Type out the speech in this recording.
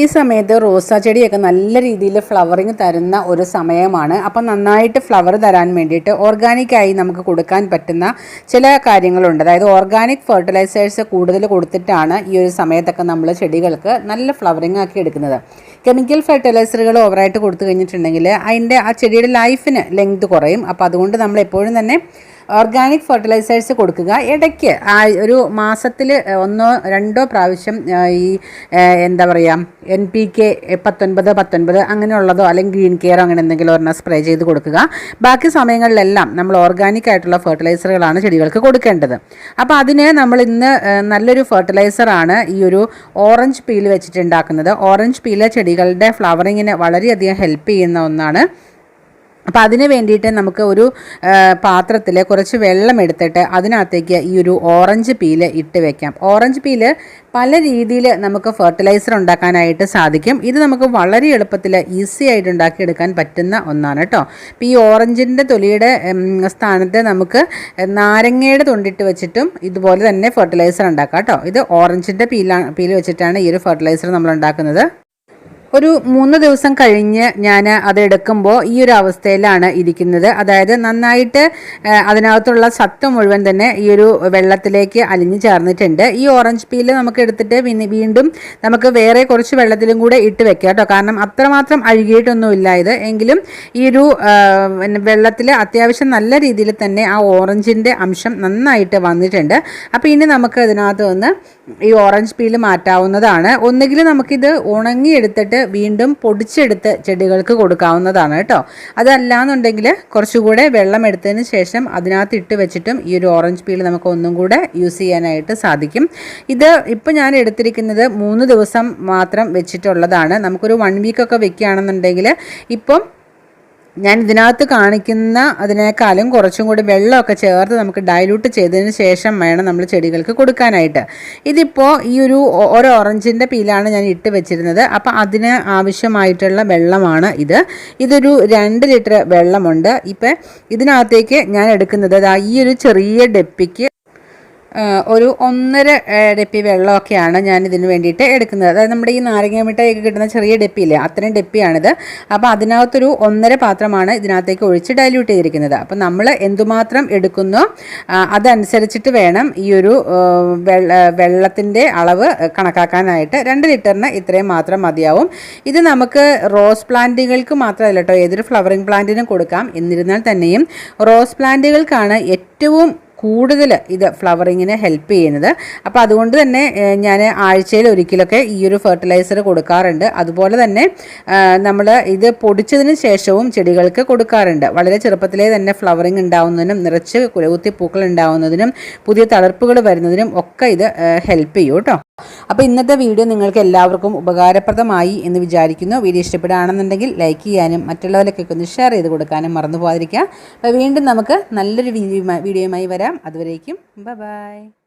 ഈ സമയത്ത് റോസാ ചെടിയൊക്കെ നല്ല രീതിയിൽ ഫ്ലവറിങ് തരുന്ന ഒരു സമയമാണ്. അപ്പം നന്നായിട്ട് ഫ്ലവർ തരാൻ വേണ്ടിയിട്ട് ഓർഗാനിക്കായി നമുക്ക് കൊടുക്കാൻ പറ്റുന്ന ചില കാര്യങ്ങളുണ്ട്. അതായത് ഓർഗാനിക് ഫെർട്ടിലൈസേഴ്സ് കൂടുതൽ കൊടുത്തിട്ടാണ് ഈ ഒരു സമയത്തൊക്കെ നമ്മൾ ചെടികൾക്ക് നല്ല ഫ്ലവറിങ് ആക്കി എടുക്കുന്നത്. കെമിക്കൽ ഫെർട്ടിലൈസറുകൾ ഓവറായിട്ട് കൊടുത്തു കഴിഞ്ഞിട്ടുണ്ടെങ്കിൽ അതിന്റെ ആ ചെടിയുടെ ലൈഫിന് ലെങ്ത് കുറയും. അപ്പോൾ അതുകൊണ്ട് നമ്മൾ എപ്പോഴും തന്നെ ഓർഗാനിക് ഫെർട്ടിലൈസേഴ്സ് കൊടുക്കുക. ഇടയ്ക്ക് ഒരു മാസത്തിൽ ഒന്നോ രണ്ടോ പ്രാവശ്യം ഈ എന്താ പറയുക എൻ പി കെ പത്തൊൻപത് പത്തൊൻപത് അങ്ങനെയുള്ളതോ അല്ലെങ്കിൽ ഗ്രീൻ കെയറോ അങ്ങനെ എന്തെങ്കിലും ഒരെണ്ണം സ്പ്രേ ചെയ്ത് കൊടുക്കുക. ബാക്കി സമയങ്ങളിലെല്ലാം നമ്മൾ ഓർഗാനിക് ആയിട്ടുള്ള ഫെർട്ടിലൈസറുകളാണ് ചെടികൾക്ക് കൊടുക്കേണ്ടത്. അപ്പോൾ അതിന് നമ്മൾ ഇന്ന് നല്ലൊരു ഫെർട്ടിലൈസറാണ് ഈ ഒരു ഓറഞ്ച് പീൽ വെച്ചിട്ടുണ്ടാക്കുന്നത്. ഓറഞ്ച് പീൽ ചെടികളുടെ ഫ്ലവറിങ്ങിന് വളരെയധികം ഹെൽപ്പ് ചെയ്യുന്ന ഒന്നാണ് അപ്പോൾ അതിന് വേണ്ടിയിട്ട് നമുക്ക് ഒരു പാത്രത്തിൽ കുറച്ച് വെള്ളം എടുത്തിട്ട് അതിനകത്തേക്ക് ഈ ഒരു ഓറഞ്ച് പീൽ ഇട്ട് വെക്കാം. ഓറഞ്ച് പീൽ പല രീതിയിൽ നമുക്ക് ഫെർട്ടിലൈസർ ഉണ്ടാക്കാനായിട്ട് സാധിക്കും. ഇത് നമുക്ക് വളരെ എളുപ്പത്തിൽ ഈസി ആയിട്ട് ഉണ്ടാക്കിയെടുക്കാൻ പറ്റുന്ന ഒന്നാണ് കേട്ടോ അപ്പോൾ ഈ ഓറഞ്ചിന്റെ തൊലിയുടെ സ്ഥാനത്ത് നമുക്ക് നാരങ്ങയുടെ തൊണ്ടിട്ട് വെച്ചിട്ടും ഇതുപോലെ തന്നെ ഫെർട്ടിലൈസർ ഉണ്ടാക്കാം കേട്ടോ ഇത് ഓറഞ്ചിന്റെ പീലാണ് പീൽ വെച്ചിട്ടാണ് ഈ ഒരു ഫെർട്ടിലൈസർ നമ്മൾ ഉണ്ടാക്കുന്നത്. ഒരു മൂന്ന് ദിവസം കഴിഞ്ഞ് ഞാൻ അതെടുക്കുമ്പോൾ ഈ ഒരു അവസ്ഥയിലാണ് ഇരിക്കുന്നത്. അതായത് നന്നായിട്ട് അതിനകത്തുള്ള സത്ത് മുഴുവൻ തന്നെ ഈ ഒരു വെള്ളത്തിലേക്ക് അലിഞ്ഞു ചേർന്നിട്ടുണ്ട്. ഈ ഓറഞ്ച് പീൽ നമുക്ക് എടുത്തിട്ട് വീണ്ടും നമുക്ക് വേറെ കുറച്ച് വെള്ളത്തിലും കൂടെ ഇട്ട് വെക്കാം കേട്ടോ. കാരണം അത്രമാത്രം അഴുകിയിട്ടൊന്നുമില്ല ഇത്. എങ്കിലും ഈ ഒരു വെള്ളത്തിൽ അത്യാവശ്യം നല്ല രീതിയിൽ തന്നെ ആ ഓറഞ്ചിന്റെ അംശം നന്നായിട്ട് വന്നിട്ടുണ്ട്. അപ്പോൾ ഇനി നമുക്ക് ഇതിനകത്ത് ഈ ഓറഞ്ച് പീൽ മാറ്റാവുന്നതാണ്. ഒന്നുകിൽ നമുക്കിത് ഉണങ്ങിയെടുത്തിട്ട് വീണ്ടും പൊടിച്ചെടുത്ത് ചെടികൾക്ക് കൊടുക്കാവുന്നതാണ് കേട്ടോ. അതല്ലാന്നുണ്ടെങ്കിൽ കുറച്ചുകൂടെ വെള്ളം എടുത്തതിന് ശേഷം അതിനകത്ത് ഇട്ട് വെച്ചിട്ടും ഈ ഒരു ഓറഞ്ച് പീൽ നമുക്ക് ഒന്നും കൂടെ യൂസ് ചെയ്യാനായിട്ട് സാധിക്കും. ഇത് ഇപ്പോൾ ഞാൻ എടുത്തിരിക്കുന്നത് മൂന്ന് ദിവസം മാത്രം വെച്ചിട്ടുള്ളതാണ്. നമുക്കൊരു വൺ വീക്കൊക്കെ വെക്കുകയാണെന്നുണ്ടെങ്കിൽ ഇപ്പം ഞാൻ ഇതിനകത്ത് കാണിക്കുന്ന അതിനേക്കാളും കുറച്ചും കൂടി വെള്ളമൊക്കെ ചേർത്ത് നമുക്ക് ഡൈലൂട്ട് ചെയ്തതിന് ശേഷം വേണം നമ്മൾ ചെടികൾക്ക് കൊടുക്കാനായിട്ട്. ഇതിപ്പോൾ ഈ ഒരു ഒരു ഓറഞ്ചിന്റെ പീലാണ് ഞാൻ ഇട്ട് വെച്ചിരുന്നത്. അപ്പോൾ അതിന് ആവശ്യമായിട്ടുള്ള വെള്ളമാണ് ഇത്. ഇതൊരു രണ്ട് ലിറ്റർ വെള്ളമുണ്ട്. ഇപ്പം ഇതിനകത്തേക്ക് ഞാൻ എടുക്കുന്നത് ഈ ഒരു ചെറിയ ഡെപ്പിക്ക് ഒരു ഒന്നര ഡെപ്പി വെള്ളമൊക്കെയാണ് ഞാൻ ഇതിന് വേണ്ടിയിട്ട് എടുക്കുന്നത്. അതായത് നമ്മുടെ ഈ നാരങ്ങ മിഠായിയൊക്കെ കിട്ടുന്ന ചെറിയ ഡെപ്പിയില്ലേ അത്രയും ഡെപ്പിയാണിത്. അപ്പോൾ അതിനകത്തൊരു ഒന്നര പാത്രമാണ് ഇതിനകത്തേക്ക് ഒഴിച്ച് ഡൈല്യൂട്ട് ചെയ്തിരിക്കുന്നത്. അപ്പോൾ നമ്മൾ എന്തുമാത്രം എടുക്കുന്നു അതനുസരിച്ചിട്ട് വേണം ഈ ഒരു വെള്ള വെള്ളത്തിന്റെ അളവ് കണക്കാക്കാനായിട്ട്. രണ്ട് ലിറ്ററിന് ഇത്രയും മാത്രം മതിയാവും. ഇത് നമുക്ക് റോസ് പ്ലാന്റുകൾക്ക് മാത്രമല്ല കേട്ടോ ഏതൊരു ഫ്ലവറിങ് പ്ലാന്റിനും കൊടുക്കാം. എന്നിരുന്നാൽ തന്നെയും റോസ് പ്ലാന്റുകൾക്കാണ് ഏറ്റവും കൂടുതൽ ഇത് ഫ്ലവറിങ്ങിന് ഹെൽപ്പ് ചെയ്യുന്നത്. അപ്പോൾ അതുകൊണ്ട് തന്നെ ഞാൻ ആഴ്ചയിൽ ഒരിക്കലൊക്കെ ഈ ഒരു ഫെർട്ടിലൈസർ കൊടുക്കാറുണ്ട്. അതുപോലെ തന്നെ നമ്മൾ ഇത് പൊടിച്ചതിന് ശേഷവും ചെടികൾക്ക് കൊടുക്കാറുണ്ട്. വളരെ ചെറുപ്പത്തിലേ തന്നെ ഫ്ലവറിങ് ഉണ്ടാവുന്നതിനും നിറച്ച് കുലകുത്തി പൂക്കൾ ഉണ്ടാവുന്നതിനും പുതിയ തളർപ്പുകൾ വരുന്നതിനും ഒക്കെ ഇത് ഹെൽപ്പ് ചെയ്യും കേട്ടോ. അപ്പോൾ ഇന്നത്തെ വീഡിയോ നിങ്ങൾക്ക് എല്ലാവർക്കും ഉപകാരപ്രദമായി എന്ന് വിചാരിക്കുന്നു. വീഡിയോ ഇഷ്ടപ്പെടുകയാണെന്നുണ്ടെങ്കിൽ ലൈക്ക് ചെയ്യാനും മറ്റുള്ളവരിലേക്കൊക്കെ ഒന്ന് ഷെയർ ചെയ്ത് കൊടുക്കാനും മറന്നു പോകാതിരിക്കുക. അപ്പോൾ വീണ്ടും നമുക്ക് നല്ലൊരു വീഡിയോ വീഡിയോയുമായി വരാം. അതുവരേക്കും ബൈ